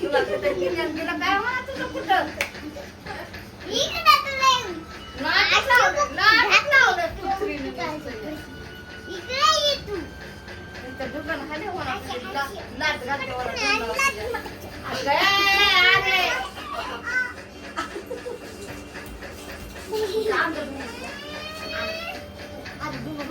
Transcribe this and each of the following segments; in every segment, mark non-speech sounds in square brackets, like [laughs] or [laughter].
तुला कुठं किरण तुला काय म्हणा तुझं कुठं इकडे तुला नाटक लावलं नाटक लावलं तू श्रीने इकडे ये तू इथं दुकान खाली होणार लाच घालते वर अगं अरे थांब दोन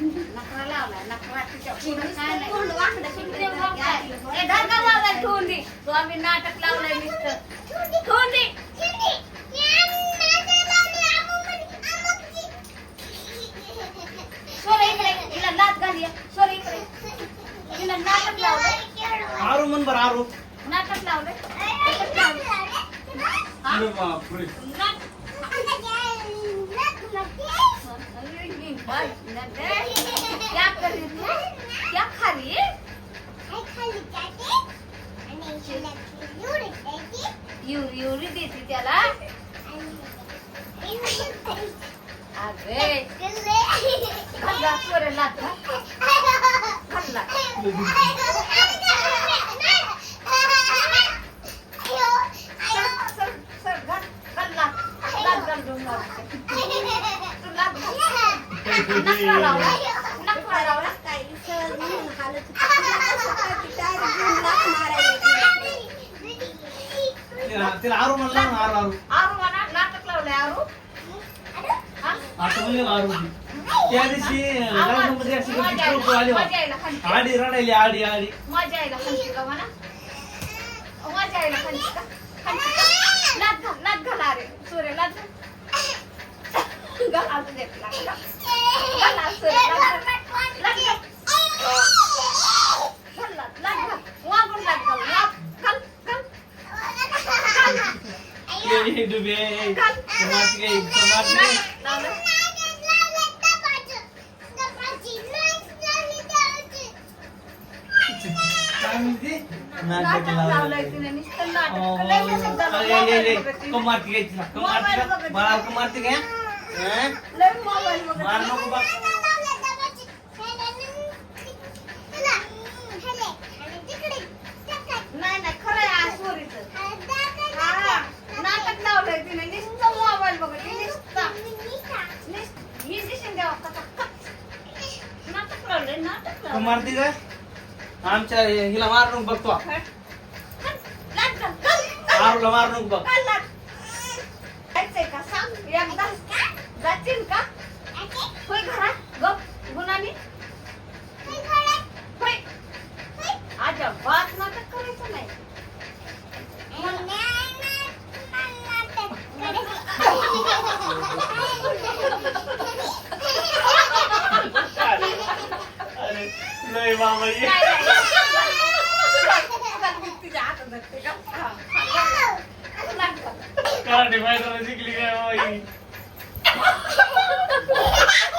नखरा लावलाय, नखरा तिच्या पुढं काय नाही. ए, धागा लावलाय ठेवून दे. तो आम्ही नाटक लावलंय नुसतं. ठेवून दे. सोड इकडे. नाटक लावलंय. आरू म्हण बरं आरू नाटक लावलंय. नाटक लावलंय. हा? अरे बापरे कर रही तू? क्या खा रही है? युरी युरी देते त्याला? अरे घाला सोरे लाथ घाल. घाला सर सर सर घाल घाल लाथ लाथ घाल दोन लाथ. तू लाथ घाल. नखरा लावला नखरा लावला तिला तिला आरू म्हणला ना आरू आरू आरू म्हणा नाटक लावलंय आरू हा? आता म्हणले ना आरू ती. त्या दिवशी लग्नामध्ये अशी मजा कधी यायला- आली बा. मजा यायला खाली. आडी रडायली आडी आडी मजा यायला खाली का म्हणा मजा यायला खाली का खाली का? लाथ घाल लाथ घाल अरे सोरे लाथ घाल घाल असू दे लाथ घाल. घाल असू दे, लाथ घाल. लाथ घाल. घाल लाथ, लाथ घाल. वागून लाथ घाल. वाग. घाल, घाल. ये ये डुबे समाज गे समाज गे लावलं. काय म्हणते नाटक नाटक लावलंय लावलंय तिने नुसतं नाटक. लय दिवसात झालं मोबाईल बघत तिने. कमारती घ्यायची ना कमारती मोबाईल का बघत बाळा तिने. कमारती घ्या हं? लय मोबाईल बघत मार. नको बा नाही नाही खरं आहे आज पोरीचं. हा, नाटक लावलंय तिने नुसतं मोबाईल बघत ती नुसतं नुसतं- ही दिसून द्यावं का का? लावलंय कमारती का आमच्या हिला मार नको बघतो. आरूला मार नको बघ. जायचंय का होय घरात गप गुणानी होय अजिबात नाटक करायचं नाही अरे नाही मामा ये. कार्ड माहिती शिकली काय मामा [laughs]